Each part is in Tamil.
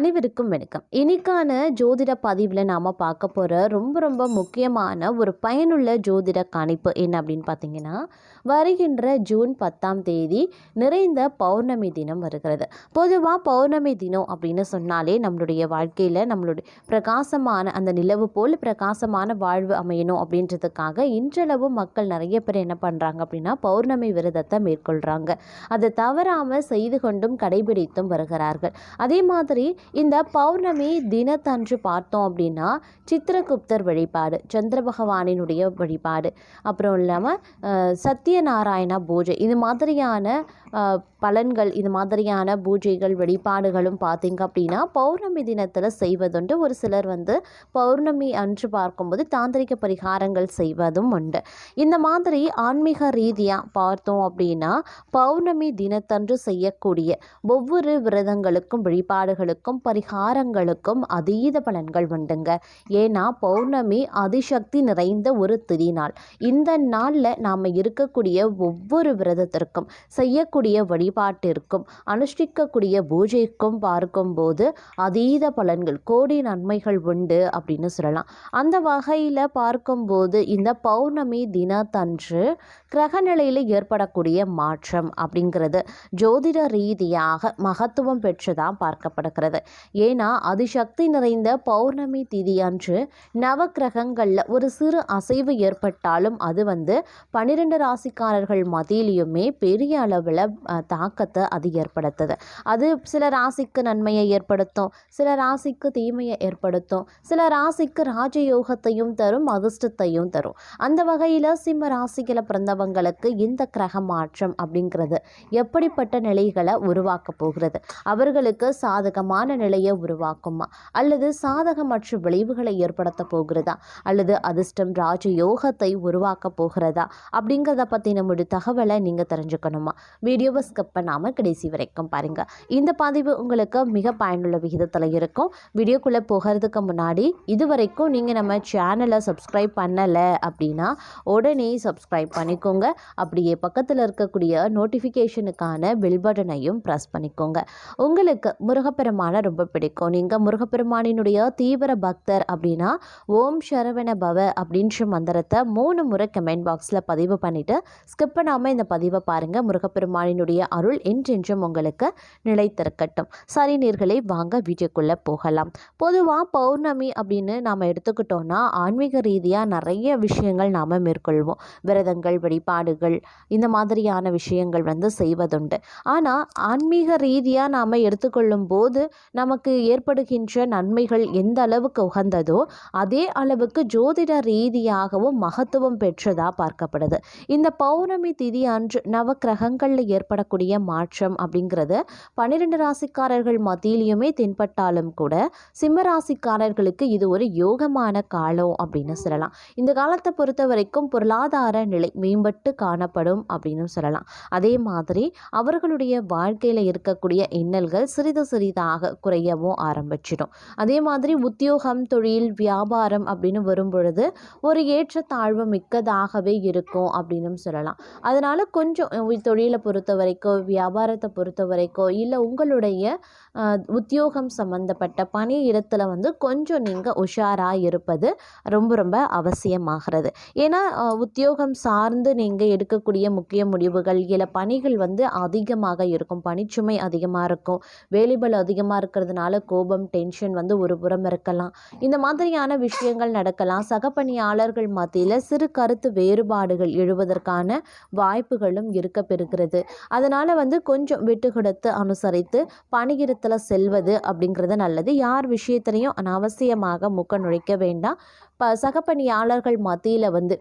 அனைவருக்கும் வணக்கம். இன்னைக்கான ஜோதிட பதிவில் நாம் பார்க்க போகிற ரொம்ப ரொம்ப முக்கியமான ஒரு பயனுள்ள ஜோதிட கணிப்பு என்ன அப்படின்னு பார்த்தீங்கன்னா வருகின்ற ஜூன் பத்தாம் தேதி நிறைந்த பௌர்ணமி தினம் வருகிறது. பொதுவாக பௌர்ணமி தினம் அப்படின்னு சொன்னாலே நம்மளுடைய வாழ்க்கையில் நம்மளுடைய பிரகாசமான அந்த நிலவு போல் பிரகாசமான வாழ்வு அமையணும் அப்படின்றதுக்காக இன்றளவு மக்கள் நிறைய பேர் என்ன பண்ணுறாங்க அப்படின்னா பௌர்ணமி விரதத்தை மேற்கொள்கிறாங்க அதை தவறாமல் செய்து கொண்டும் கடைபிடித்தும் வருகிறார்கள். அதே மாதிரி இந்த பௌர்ணமி தினத்தன்று பார்த்தோம் அப்படின்னா சித்திரகுப்தர் வழிபாடு சந்திர பகவானினுடைய வழிபாடு. அப்புறம் இல்லாமல் சத்யநாராயண பூஜை. இது மாதிரியான பலன்கள் இது மாதிரியான பூஜைகள் வழிபாடுகளும் பார்த்தீங்க அப்படின்னா பௌர்ணமி தினத்தில் செய்வதுண்டு. ஒரு சிலர் வந்து பௌர்ணமி அன்று பார்க்கும்போது தாந்திரிக பரிகாரங்கள் செய்வதும் உண்டு. இந்த மாதிரி ஆன்மீக ரீதியாக பார்த்தோம் அப்படின்னா பௌர்ணமி தினத்தன்று செய்யக்கூடிய ஒவ்வொரு விரதங்களுக்கும் வழிபாடுகளுக்கும் பரிகாரங்களுக்கும் அதீத பலன்கள் உண்டுங்க. ஏன்னா பௌர்ணமி அதிசக்தி நிறைந்த ஒரு திருநாள் இந்த நாளில் நாம் இருக்கக்கூடிய ஒவ்வொரு விரதத்திற்கும் செய்யக்கூடிய வழிபாட்டிற்கும் அனுஷ்டிக்கக்கூடிய பூஜைக்கும் பார்க்கும்போது அதீத பலன்கள் கோடி நன்மைகள் உண்டு அப்படின்னு சொல்லலாம். அந்த வகையில் பார்க்கும்போது இந்த பௌர்ணமி தினத்தன்று கிரக நிலையில் ஏற்படக்கூடிய மாற்றம் அப்படிங்கிறது ஜோதிட ரீதியாக மகத்துவம் பெற்றுதான் பார்க்கப்படுகிறது. ஏன்னா அதிசக்தி நிறைந்த பௌர்ணமி திதி அன்று நவ கிரகங்களில் ஒரு சிறு அசைவு ஏற்பட்டாலும் அது வந்து பன்னிரெண்டு ராசிக்காரர்கள் மத்தியிலையுமே பெரிய அளவில் தாக்கத்தை அது ஏற்படுத்துது. அது சில ராசிக்கு நன்மையை ஏற்படுத்தும் சில ராசிக்கு தீமையை ஏற்படுத்தும் சில ராசிக்கு ராஜயோகத்தையும் தரும் அதிர்ஷ்டத்தையும் தரும். அந்த வகையில் சிம்ம ராசிகளை பிறந்தவங்களுக்கு இந்த கிரக மாற்றம் அப்படிங்கிறது எப்படிப்பட்ட நிலைகளை உருவாக்க போகிறது? அவர்களுக்கு சாதகமான நிலையை உருவாக்குமா? அல்லது சாதகமற்ற விளைவுகளை ஏற்படுத்த போகிறதா? அல்லது அதிர்ஷ்டம் ராஜயோகத்தை உருவாக்க போகிறதா? அப்படிங்கிறத பற்றின முழு தகவலை நீங்கள் தெரிஞ்சுக்கணுமா? வீடியோவை ஸ்கிப் பண்ணாமல் கடைசி வரைக்கும் பாருங்கள் இந்த பதிவு உங்களுக்கு மிக பயனுள்ள விகிதத்தில் இருக்கும். வீடியோக்குள்ளே போகிறதுக்கு முன்னாடி இது வரைக்கும் நீங்கள் நம்ம சேனலை சப்ஸ்கிரைப் பண்ணலை அப்படின்னா உடனே சப்ஸ்கிரைப் பண்ணிக்கோங்க. அப்படியே பக்கத்தில் இருக்கக்கூடிய நோட்டிஃபிகேஷனுக்கான பெல் பட்டனையும் ப்ரெஸ் பண்ணிக்கோங்க. உங்களுக்கு முருகப்பெருமானை ரொம்ப பிடிக்கும். நீங்கள் முருகப்பெருமானினுடைய தீவிர பக்தர் அப்படின்னா ஓம் சரவண பவ அப்படின்ற மந்திரத்தை மூணு முறை கமெண்ட் பாக்ஸில் பதிவு பண்ணிவிட்டு ஸ்கிப் பண்ணாமல் இந்த பதிவை பாருங்கள் முருகப்பெருமானினுடைய அருள் என்றென்றும் உங்களுக்கு நிலைத்திருக்கட்டும். சரி நீர்களை வாங்க வீடியோக்குள்ளே போகலாம். பொதுவாக பௌர்ணமி அப்படின்னு நாம் எடுத்துக்கிட்டோன்னா ஆன்மீக ரீதியாக நிறைய விஷயங்கள் நாம் மேற்கொள்வோம். விரதங்கள் வழிபாடுகள் இந்த மாதிரியான விஷயங்கள் வந்து செய்வதுண்டு. ஆனால் ஆன்மீக ரீதியாக நாம் எடுத்துக்கொள்ளும் போது நமக்கு ஏற்படுகின்ற நன்மைகள் எந்த அளவுக்கு உகந்ததோ அதே அளவுக்கு ஜோதிட ரீதியாகவும் மகத்துவம் பெற்றதாக பார்க்கப்படுது. இந்த பௌர்ணமி திதி அன்று நவக்கிரகங்களில் ஏற்படக்கூடிய பெரிய மாற்றம் அப்படிங்கிறது பன்னிரெண்டு ராசிக்காரர்கள் மத்தியிலையுமே தென்பட்டாலும் கூட சிம்ம ராசிக்காரர்களுக்கு இது ஒரு யோகமான காலம் அப்படின்னு சொல்லலாம். இந்த காலத்தை பொறுத்த வரைக்கும் பொருளாதார நிலை மேம்பட்டு காணப்படும் அப்படின்னு சொல்லலாம். அதே மாதிரி அவர்களுடைய வாழ்க்கையில் இருக்கக்கூடிய இன்னல்கள் சிறிது சிறிதாக குறையவும் ஆரம்பிச்சிடும். அதே மாதிரி உத்தியோகம் தொழில் வியாபாரம் அப்படின்னு வரும்பொழுது ஒரு ஏற்றத்தாழ்வு மிக்கதாகவே இருக்கும் அப்படின்னு சொல்லலாம். அதனால் கொஞ்சம் தொழிலை பொறுத்த வரைக்கும் வியாபாரத்தை பொறுத்த வரைக்கும் இல்லை உங்களுடைய உத்தியோகம் சம்மந்தப்பட்ட பணி இடத்துல வந்து கொஞ்சம் நீங்கள் உஷாராக இருப்பது ரொம்ப ரொம்ப அவசியமாகிறது. ஏன்னா உத்தியோகம் சார்ந்து நீங்கள் எடுக்கக்கூடிய முக்கிய முடிவுகள் இல்லை பணிகள் வந்து அதிகமாக இருக்கும் பணிச்சுமை அதிகமாக இருக்கும் வேலைபல் அதிகமாக இருக்கிறதுனால கோபம் டென்ஷன் வந்து ஒரு புறம் இருக்கலாம். இந்த மாதிரியான விஷயங்கள் நடக்கலாம். சக பணியாளர்கள் மத்தியில் சிறு கருத்து வேறுபாடுகள் எழுவதற்கான வாய்ப்புகளும் இருக்க பெறுகிறது. அதனால் அதனால் வந்து கொஞ்சம் விட்டு கொடுத்து அனுசரித்து பணியிடத்தில் செல்வது அப்படிங்கிறது நல்லது. யார் விஷயத்திலையும் அனாவசியமாக முக்க நுழைக்க வேண்டாம். ப சகப்பணியாளர்கள் மத்தியில் வந்து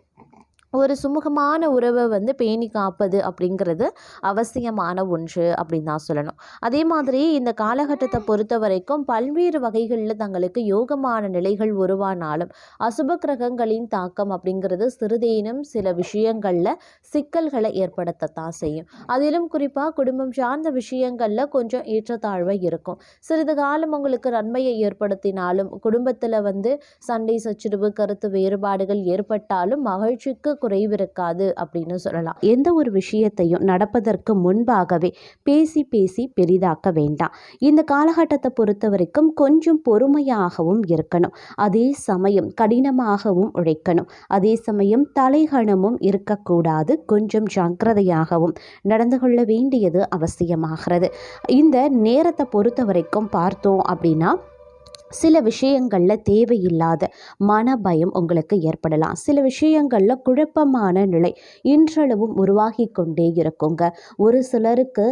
ஒரு சுமூகமான உறவை வந்து பேணி காப்பது அப்படிங்கிறது அவசியமான ஒன்று அப்படின்னு தான் சொல்லணும். அதே மாதிரி இந்த காலகட்டத்தை பொறுத்த வரைக்கும் பல்வேறு வகைகளில் தங்களுக்கு யோகமான நிலைகள் உருவானாலும் அசுப கிரகங்களின் தாக்கம் அப்படிங்கிறது சிறிதேனும் சில விஷயங்களில் சிக்கல்களை ஏற்படுத்தத்தான் செய்யும். அதிலும் குறிப்பாக குடும்பம் சார்ந்த விஷயங்களில் கொஞ்சம் ஏற்றத்தாழ்வை இருக்கும். சிறிது காலம் உங்களுக்கு நன்மையை ஏற்படுத்தினாலும் குடும்பத்தில் வந்து சண்டை சச்சரவு கருத்து வேறுபாடுகள் ஏற்பட்டாலும் மகிழ்ச்சிக்கு குறைவு இருக்காது அப்படின்னு சொல்லலாம். எந்த ஒரு விஷயத்தையும் நடப்பதற்கு முன்பாகவே பேசி பேசி பெரிதாக்க வேண்டாம். இந்த காலகட்டத்தை பொறுத்த வரைக்கும் கொஞ்சம் பொறுமையாகவும் இருக்கணும். அதே சமயம் கடினமாகவும் உழைக்கணும். அதே சமயம் தலைகணமும் இருக்கக்கூடாது. கொஞ்சம் ஜாக்கிரதையாகவும் நடந்து கொள்ள வேண்டியது அவசியமாகிறது. இந்த நேரத்தை பொறுத்த வரைக்கும் பார்த்தோம் அப்படின்னா சில விஷயங்களில் தேவையில்லாத மன பயம் உங்களுக்கு ஏற்படலாம். சில விஷயங்களில் குழப்பமான நிலை இன்றளவும் உருவாகி கொண்டே இருக்குங்க. ஒரு சிலருக்கு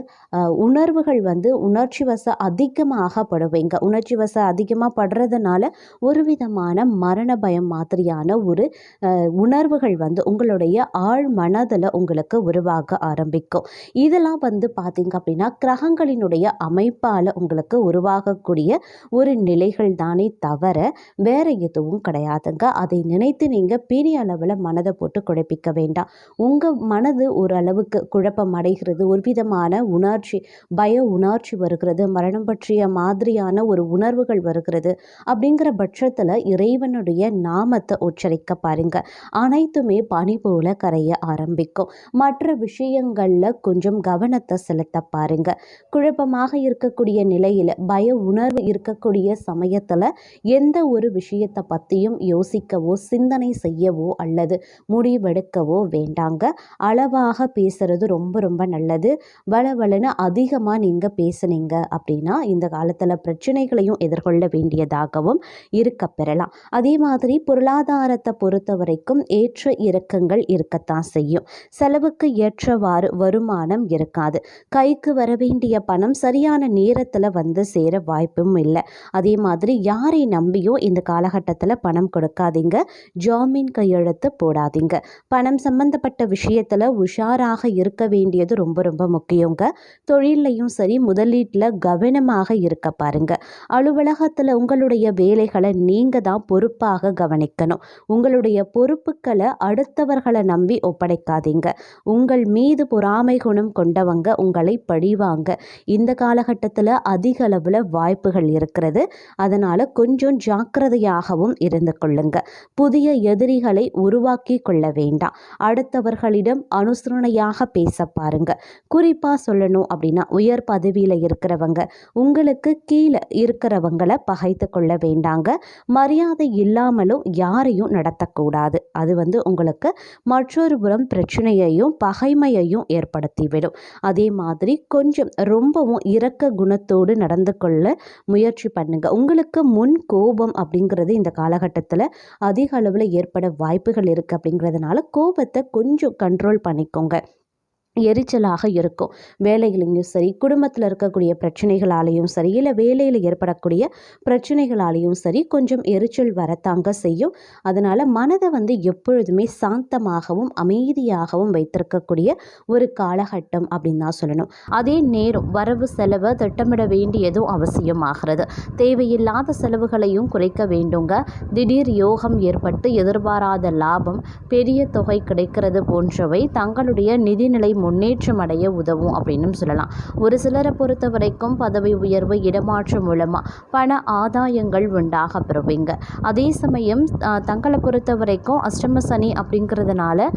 உணர்வுகள் வந்து உணர்ச்சி வசம் அதிகமாக படுவீங்க உணர்ச்சி வச அதிகமாக படுறதுனால ஒரு விதமான மரண பயம் மாதிரியான ஒரு உணர்வுகள் வந்து உங்களுடைய ஆழ் மனதில் உங்களுக்கு உருவாக ஆரம்பிக்கும். இதெல்லாம் வந்து பார்த்தீங்க அப்படின்னா கிரகங்களினுடைய அமைப்பால் உங்களுக்கு உருவாகக்கூடிய ஒரு நிலைகள் தானே தவிர வேற எதுவும் கிடையாதுங்க. அதை நினைத்து நீங்கள் பெரிய அளவில் மனதை போட்டு குழப்பிக்க வேண்டாம். உங்கள் மனது ஓரளவுக்கு குழப்பம் அடைகிறது. ஒரு விதமான உணர்ச்சி பய உணர்ச்சி வருகிறது. மரணம் பற்றிய மாதிரியான ஒரு உணர்வுகள் வருகிறது. அப்படிங்கிற பட்சத்தில் இறைவனுடைய நாமத்தை உச்சரிக்க பாருங்க. அனைத்துமே பனி போல கரைய ஆரம்பிக்கும். மற்ற விஷயங்களில் கொஞ்சம் கவனத்தை செலுத்த பாருங்க. குழப்பமாக இருக்கக்கூடிய நிலையில் பய உணர்வு இருக்கக்கூடிய சமய சமயத்தில் எந்த ஒரு விஷயத்தை பற்றியும் யோசிக்கவோ சிந்தனை செய்யவோ அல்லது முடிவெடுக்கவோ வேண்டாங்க. அளவாக பேசுறது ரொம்ப ரொம்ப நல்லது. வளவளன்னு அதிகமாக நீங்கள் பேசுனீங்க அப்படின்னா இந்த காலத்தில் பிரச்சனைகளையும் எதிர்கொள்ள வேண்டியதாகவும் இருக்க பெறலாம். அதே மாதிரி பொருளாதாரத்தை பொறுத்த வரைக்கும் ஏற்ற இறக்கங்கள் இருக்கத்தான் செய்யும். செலவுக்கு ஏற்றவாறு வருமானம் இருக்காது. கைக்கு வர வேண்டிய பணம் சரியான நேரத்தில் வந்து சேர வாய்ப்பும் இல்லை. அதே மாதிரி யாரை நம்பியும் இந்த காலகட்டத்தில் பணம் கொடுக்காதீங்க. ஜாமீன் கையெழுத்து போடாதீங்க. பணம் சம்பந்தப்பட்ட விஷயத்தில் உஷாராக இருக்க வேண்டியது ரொம்ப ரொம்ப முக்கியங்க. தொழிலையும் சரி முதலீட்டில் கவனமாக இருக்க பாருங்க. அலுவலகத்தில் உங்களுடைய வேலைகளை நீங்கள் தான் பொறுப்பாக கவனிக்கணும். உங்களுடைய பொறுப்புகளை அடுத்தவர்களை நம்பி ஒப்படைக்காதீங்க. உங்கள் மீது பொறாமை குணம் கொண்டவங்க உங்களை பழிவாங்க. இந்த காலகட்டத்தில் அதிக அளவில் வாய்ப்புகள் இருக்கிறது. அதனால் கொஞ்சம் ஜாக்கிரதையாகவும் இருந்து கொள்ளுங்க. புதிய எதிரிகளை உருவாக்கி கொள்ள வேண்டாம். அடுத்தவர்களிடம் அனுசரணையாக பேச பாருங்க. குறிப்பாக சொல்லணும் அப்படின்னா உயர் பதவியில் இருக்கிறவங்க உங்களுக்கு கீழே இருக்கிறவங்களை பகைத்து கொள்ள வேண்டாங்க. மரியாதை இல்லாமலும் யாரையும் நடத்தக்கூடாது அது வந்து உங்களுக்கு மற்றொரு புறம் பிரச்சனையையும் பகைமையையும் ஏற்படுத்திவிடும். அதே மாதிரி கொஞ்சம் ரொம்பவும் இரக்க குணத்தோடு நடந்து கொள்ள முயற்சி பண்ணுங்க. உங்களுக்கு முன் கோபம் அப்படிங்கிறது இந்த காலகட்டத்தில் அதிக அளவில் ஏற்பட வாய்ப்புகள் இருக்குது அப்படிங்கிறதுனால கோபத்தை கொஞ்சம் கண்ட்ரோல் பண்ணிக்கோங்க. எரிச்சலாக இருக்கும். வேலைகளையும் சரி குடும்பத்தில் இருக்கக்கூடிய பிரச்சனைகளாலேயும் சரி இல்லை வேலையில் ஏற்படக்கூடிய பிரச்சனைகளாலேயும் சரி கொஞ்சம் எரிச்சல் வரத்தாங்க செய்யும். அதனால் மனதை வந்து எப்பொழுதுமே சாந்தமாகவும் அமைதியாகவும் வைத்திருக்கக்கூடிய ஒரு காலகட்டம் அப்படின்னு தான் சொல்லணும். அதே நேரம் வரவு செலவை திட்டமிட வேண்டியதும் அவசியமாகிறது. தேவையில்லாத செலவுகளையும் குறைக்க வேண்டுங்க. திடீர் யோகம் ஏற்பட்டு எதிர்பாராத லாபம் பெரிய தொகை கிடைக்கிறது போன்றவை தங்களுடைய நிதிநிலை முன்னேற்றம் அடைய உதவும் அப்படின்னு சொல்லலாம். ஒரு சிலரை பொறுத்த வரைக்கும் பதவி உயர்வு இடமாற்றம் மூலமாக பண ஆதாயங்கள் உண்டாக பெறுவீங்க. அதே சமயம் தங்களை பொறுத்த வரைக்கும் அஷ்டம சனி அப்படிங்கிறதுனால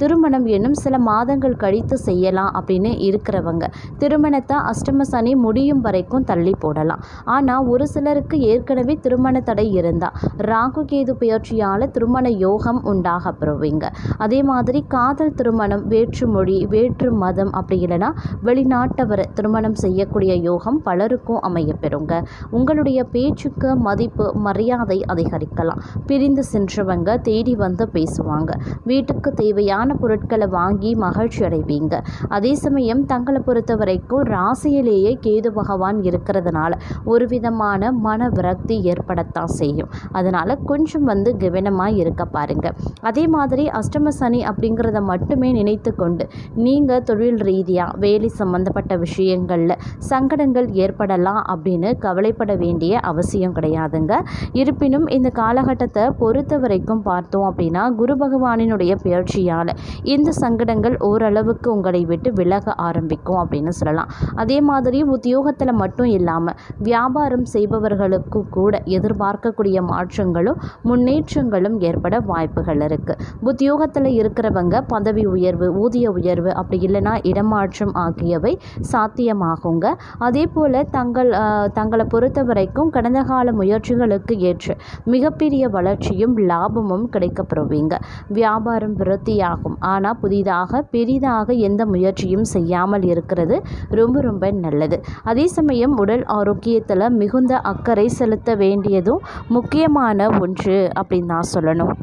திருமணம் என்னும் சில மாதங்கள் கழித்து செய்யலாம் அப்படின்னு இருக்கிறவங்க. திருமணத்தை அஷ்டம சனி முடியும் வரைக்கும் தள்ளி போடலாம். ஆனால் ஒரு சிலருக்கு ஏற்கனவே திருமண தடை இருந்தால் ராகு கேது பெயர்ச்சியால் திருமண யோகம் உண்டாக பெறுவீங்க. அதே மாதிரி காதல் திருமணம் வேற்றுமொழி வே வேற்று மதம் அப்படி இல்லைன்னா வெளிநாட்டவரை திருமணம் செய்யக்கூடிய யோகம் பலருக்கும் அமைய பெறுங்க உங்களுடைய பேச்சுக்கு மதிப்பு மரியாதை அதிகரிக்கலாம். பிரிந்து சென்றவங்க தேடி வந்து பேசுவாங்க. வீட்டுக்கு தேவையான பொருட்களை வாங்கி மகிழ்ச்சி அடைவீங்க. அதே சமயம் தங்களை பொறுத்த வரைக்கும் ராசியிலேயே கேது பகவான் இருக்கிறதுனால ஒரு விதமான மன விரக்தி ஏற்படத்தான் செய்யும். அதனால் கொஞ்சம் வந்து கவனமாக இருக்க பாருங்க. அதே மாதிரி அஷ்டம சனி அப்படிங்கிறத மட்டுமே நினைத்து கொண்டு நீ நீங்கள் தொழில் ரீதியாக வேலை சம்மந்தப்பட்ட விஷயங்களில் சங்கடங்கள் ஏற்படலாம் அப்படின்னு கவலைப்பட வேண்டிய அவசியம் கிடையாதுங்க. இருப்பினும் இந்த காலகட்டத்தை பொறுத்த வரைக்கும் பார்த்தோம் அப்படின்னா குரு பகவானினுடைய பயிற்சியால் இந்த சங்கடங்கள் ஓரளவுக்கு உங்களை விட்டு விலக ஆரம்பிக்கும் அப்படின்னு சொல்லலாம். அதே மாதிரி உத்தியோகத்தில் மட்டும் இல்லாமல் வியாபாரம் செய்பவர்களுக்கும் கூட எதிர்பார்க்கக்கூடிய மாற்றங்களும் முன்னேற்றங்களும் ஏற்பட வாய்ப்புகள் இருக்குது உத்தியோகத்தில் இருக்கிறவங்க பதவி உயர்வு ஊதிய உயர்வு அப்படி இல்லைன்னா இடமாற்றம் ஆகியவை சாத்தியமாகுங்க. அதே போல் தங்கள் தங்களை பொறுத்த வரைக்கும் கடந்த கால முயற்சிகளுக்கு ஏற்ற மிகப்பெரிய வளர்ச்சியும் லாபமும் கிடைக்கப்பெறுவீங்க வியாபாரம் விருத்தியாகும். ஆனால் புதிதாக பெரிதாக எந்த முயற்சியும் செய்யாமல் இருக்கிறது ரொம்ப ரொம்ப நல்லது. அதே சமயம் உடல் ஆரோக்கியத்தில் மிகுந்த அக்கறை செலுத்த வேண்டியதும் முக்கியமான ஒன்று அப்படின்னு நான் சொல்லணும்.